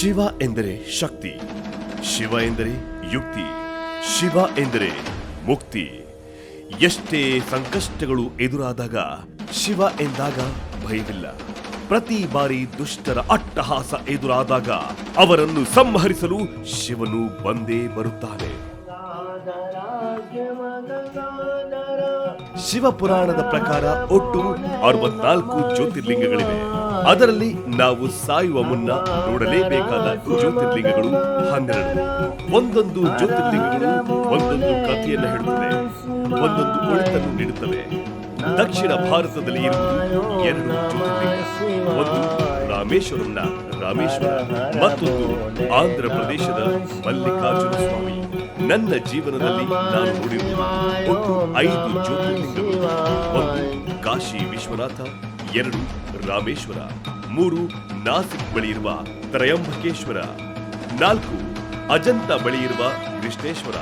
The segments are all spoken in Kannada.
ಶಿವ ಎಂದರೆ ಶಕ್ತಿ, ಶಿವ ಎಂದರೆ ಯುಕ್ತಿ, ಶಿವ ಎಂದರೆ ಮುಕ್ತಿ. ಎಷ್ಟೇ ಸಂಕಷ್ಟಗಳು ಎದುರಾದಾಗ ಶಿವ ಎಂದಾಗ ಭಯವಿಲ್ಲ. ಪ್ರತಿ ಬಾರಿ ದುಷ್ಟರ ಅಟ್ಟಹಾಸ ಎದುರಾದಾಗ ಅವರನ್ನು ಸಂಹರಿಸಲು ಶಿವನು ಬಂದೇ ಬರುತ್ತಾನೆ. ಶಿವ ಪುರಾಣದ ಪ್ರಕಾರ ಒಟ್ಟು ಅರವತ್ನಾಲ್ಕು ಜ್ಯೋತಿರ್ಲಿಂಗಗಳಿವೆ. ಅದರಲ್ಲಿ ನಾವು ಸಾಯುವ ಮುನ್ನ ನೋಡಲೇಬೇಕಾದ ಜ್ಯೋತಿರ್ಲಿಂಗಗಳು ಹನ್ನೆರಡು. ಒಂದೊಂದು ಜ್ಯೋತಿರ್ಲಿಂಗಗಳು ಒಂದೊಂದು ಕಥೆಯನ್ನು ಹೇಳುತ್ತವೆ. ಒಂದೊಂದು ಒಳಿತನ್ನು ನೀಡುತ್ತವೆ. ದಕ್ಷಿಣ ಭಾರತದಲ್ಲಿ ಇರುವುದು ಎರಡು ಜ್ಯೋತಿರ್ಲಿಂಗ. ಒಂದು ರಾಮೇಶ್ವರಂನ ರಾಮೇಶ್ವರ, ಮತ್ತೊಂದು ಆಂಧ್ರ ಪ್ರದೇಶದ ಮಲ್ಲಿಕಾರ್ಜುನ ಸ್ವಾಮಿ. ನನ್ನ ಜೀವನದಲ್ಲಿ ನಾನು ನೋಡಿರುವ ಒಟ್ಟು ಐದು ಜ್ಯೋತಿರ್ಲಿಂಗಗಳು. ಒಂದು ಕಾಶಿ ವಿಶ್ವನಾಥ ಎರಡು ರಾಮೇಶ್ವರ, ಮೂರು ನಾಸಿಕ್ ಬಳಿ ಇರುವ ತ್ರಯಂಬಕೇಶ್ವರ, ನಾಲ್ಕು ಅಜಂತ ಬಳಿ ಇರುವ ಕೃಷ್ಣೇಶ್ವರ,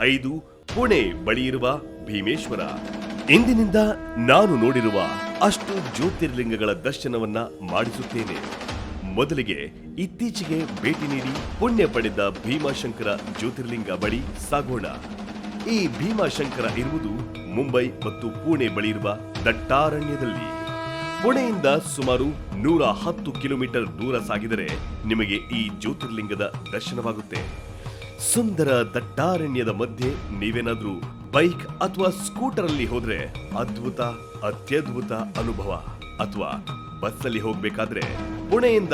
ಐದು ಪುಣೆ ಬಳಿ ಇರುವ ಭೀಮೇಶ್ವರ. ಇಂದಿನಿಂದ ನಾನು ನೋಡಿರುವ ಅಷ್ಟು ಜ್ಯೋತಿರ್ಲಿಂಗಗಳ ದರ್ಶನವನ್ನ ಮಾಡಿಸುತ್ತೇನೆ. ಮೊದಲಿಗೆ ಇತ್ತೀಚೆಗೆ ಭೇಟಿ ನೀಡಿ ಪುಣ್ಯ ಪಡೆದ ಭೀಮಾಶಂಕರ ಜ್ಯೋತಿರ್ಲಿಂಗ ಬಳಿ ಸಾಗೋಣ. ಈ ಭೀಮಾಶಂಕರ ಇರುವುದು ಮುಂಬೈ ಮತ್ತು ಪುಣೆ ಬಳಿ ಇರುವ ದಟ್ಟಾರಣ್ಯದಲ್ಲಿ. ಪುಣೆಯಿಂದ ಸುಮಾರು ನೂರ ಹತ್ತು ಕಿಲೋಮೀಟರ್ ದೂರ ಸಾಗಿದರೆ ನಿಮಗೆ ಈ ಜ್ಯೋತಿರ್ಲಿಂಗದ ದರ್ಶನವಾಗುತ್ತೆ. ಸುಂದರ ದಟ್ಟಾರಣ್ಯದ ಮಧ್ಯೆ ನೀವೇನಾದ್ರೂ ಬೈಕ್ ಅಥವಾ ಸ್ಕೂಟರ್ ಅಲ್ಲಿ ಹೋದ್ರೆ ಅದ್ಭುತ, ಅತ್ಯದ್ಭುತ ಅನುಭವ. ಅಥವಾ ಬಸ್ಸಲ್ಲಿ ಹೋಗ್ಬೇಕಾದ್ರೆ ಪುಣೆಯಿಂದ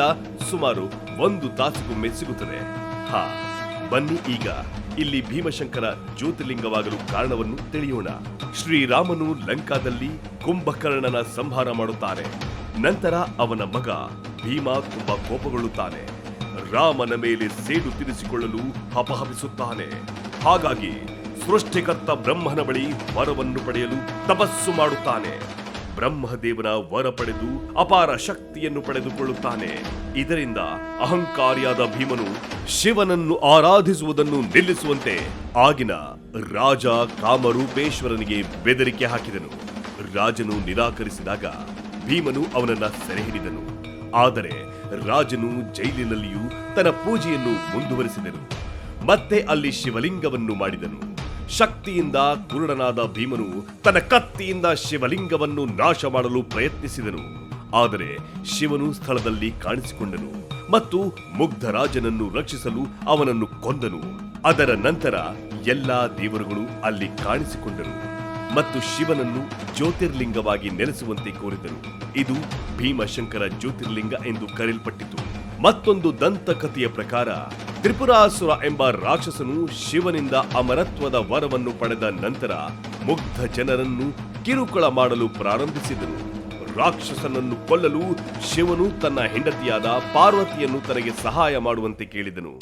ಸುಮಾರು ಒಂದು ತಾಸಿಗೊಮ್ಮೆ ಸಿಗುತ್ತದೆ. ಹಾ, ಬನ್ನಿ ಈಗ. ಇಲ್ಲಿ ಭೀಮಶಂಕರ ಜ್ಯೋತಿರ್ಲಿಂಗವಾಗಲು ಕಾರಣವನ್ನು ತಿಳಿಯೋಣ. ಶ್ರೀರಾಮನು ಲಂಕಾದಲ್ಲಿ ಕುಂಭಕರ್ಣನ ಸಂಹಾರ ಮಾಡುತ್ತಾರೆ. ನಂತರ ಅವನ ಮಗ ಭೀಮ ತುಂಬಾ ಕೋಪಗೊಳ್ಳುತ್ತಾನೆ. ರಾಮನ ಮೇಲೆ ಸೇಡು ತೀರಿಸಿಕೊಳ್ಳಲು ಹಪಹಪಿಸುತ್ತಾನೆ ಹಾಗಾಗಿ ಸೃಷ್ಟಿಕರ್ತ ಬ್ರಹ್ಮನ ಬಳಿ ವರವನ್ನು ಪಡೆಯಲು ತಪಸ್ಸು ಮಾಡುತ್ತಾನೆ. ಬ್ರಹ್ಮದೇವನ ವರ ಪಡೆದು ಅಪಾರ ಶಕ್ತಿಯನ್ನು ಪಡೆದುಕೊಳ್ಳುತ್ತಾನೆ. ಇದರಿಂದ ಅಹಂಕಾರಿಯಾದ ಭೀಮನು ಶಿವನನ್ನು ಆರಾಧಿಸುವುದನ್ನು ನಿಲ್ಲಿಸುವಂತೆ ಆಗಿನ ರಾಜ ಕಾಮರೂಪೇಶ್ವರನಿಗೆ ಬೆದರಿಕೆ ಹಾಕಿದನು. ರಾಜನು ನಿರಾಕರಿಸಿದಾಗ ಭೀಮನು ಅವನನ್ನ ಸೆರೆ ಹಿಡಿದನು ಆದರೆ ರಾಜನು ಜೈಲಿನಲ್ಲಿಯೂ ತನ್ನ ಪೂಜೆಯನ್ನು ಮುಂದುವರಿಸಿದನು. ಮತ್ತೆ ಅಲ್ಲಿ ಶಿವಲಿಂಗವನ್ನು ಮಾಡಿದನು. ಶಕ್ತಿಯಿಂದ ಕುರುಡನಾದ ಭೀಮನು ತನ್ನ ಕತ್ತಿಯಿಂದ ಶಿವಲಿಂಗವನ್ನು ನಾಶ ಮಾಡಲು ಪ್ರಯತ್ನಿಸಿದನು. ಆದರೆ ಶಿವನು ಸ್ಥಳದಲ್ಲಿ ಕಾಣಿಸಿಕೊಂಡನು ಮತ್ತು ಮುಗ್ಧರಾಜನನ್ನು ರಕ್ಷಿಸಲು ಅವನನ್ನು ಕೊಂದನು. ಅದರ ನಂತರ ಎಲ್ಲಾ ದೇವರುಗಳು ಅಲ್ಲಿ ಕಾಣಿಸಿಕೊಂಡರು ಮತ್ತು ಶಿವನನ್ನು ಜ್ಯೋತಿರ್ಲಿಂಗವಾಗಿ ನೆಲೆಸುವಂತೆ ಕೋರಿದರು ಇದು ಭೀಮಶಂಕರ ಜ್ಯೋತಿರ್ಲಿಂಗ ಎಂದು ಕರೆಯಲ್ಪಟ್ಟಿತು. ಮತ್ತೊಂದು ದಂತಕಥೆಯ ಪ್ರಕಾರ ತ್ರಿಪುರಾಸುರ ಎಂಬ ರಾಕ್ಷಸನು ಶಿವನಿಂದ ಅಮರತ್ವದ ವರವನ್ನು ಪಡೆದ ನಂತರ ಮುಗ್ಧ ಜನರನ್ನು ಕಿರುಕುಳ ಮಾಡಲು ಪ್ರಾರಂಭಿಸಿದನು. ರಾಕ್ಷಸನನ್ನು ಕೊಲ್ಲಲು ಶಿವನು ತನ್ನ ಹೆಂಡತಿಯಾದ ಪಾರ್ವತಿಯನ್ನು ತನಗೆ ಸಹಾಯ ಮಾಡುವಂತೆ ಕೇಳಿದನು.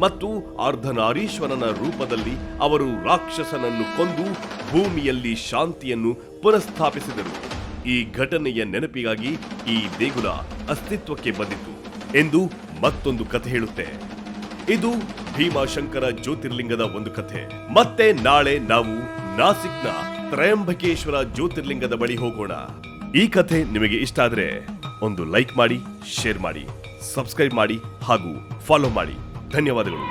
ಮತ್ತು ಅರ್ಧನಾರೀಶ್ವರನ ರೂಪದಲ್ಲಿ ಅವರು ರಾಕ್ಷಸನನ್ನು ಕೊಂದು ಭೂಮಿಯಲ್ಲಿ ಶಾಂತಿಯನ್ನು ಪುನಃಸ್ಥಾಪಿಸಿದರು. ಈ ಘಟನೆಯ ನೆನಪಿಗಾಗಿ ಈ ದೇಗುಲ ಅಸ್ತಿತ್ವಕ್ಕೆ ಬಂದಿತು ಎಂದು ಮತ್ತೊಂದು ಕಥೆ ಹೇಳುತ್ತೆ. ಇದು ಭೀಮಾಶಂಕರ ಜ್ಯೋತಿರ್ಲಿಂಗದ ಒಂದು ಕಥೆ. ಮತ್ತೆ ನಾಳೆ ನಾವು ನಾಸಿಕ್ನ ತ್ರಯಂಬಕೇಶ್ವರ ಜ್ಯೋತಿರ್ಲಿಂಗದ ಬಳಿ ಹೋಗೋಣ. ಈ ಕಥೆ ನಿಮಗೆ ಇಷ್ಟ ಆದ್ರೆ ಒಂದು ಲೈಕ್ ಮಾಡಿ, ಶೇರ್ ಮಾಡಿ, ಸಬ್ಸ್ಕ್ರೈಬ್ ಮಾಡಿ ಹಾಗೂ ಫಾಲೋ ಮಾಡಿ. ಧನ್ಯವಾದಗಳು!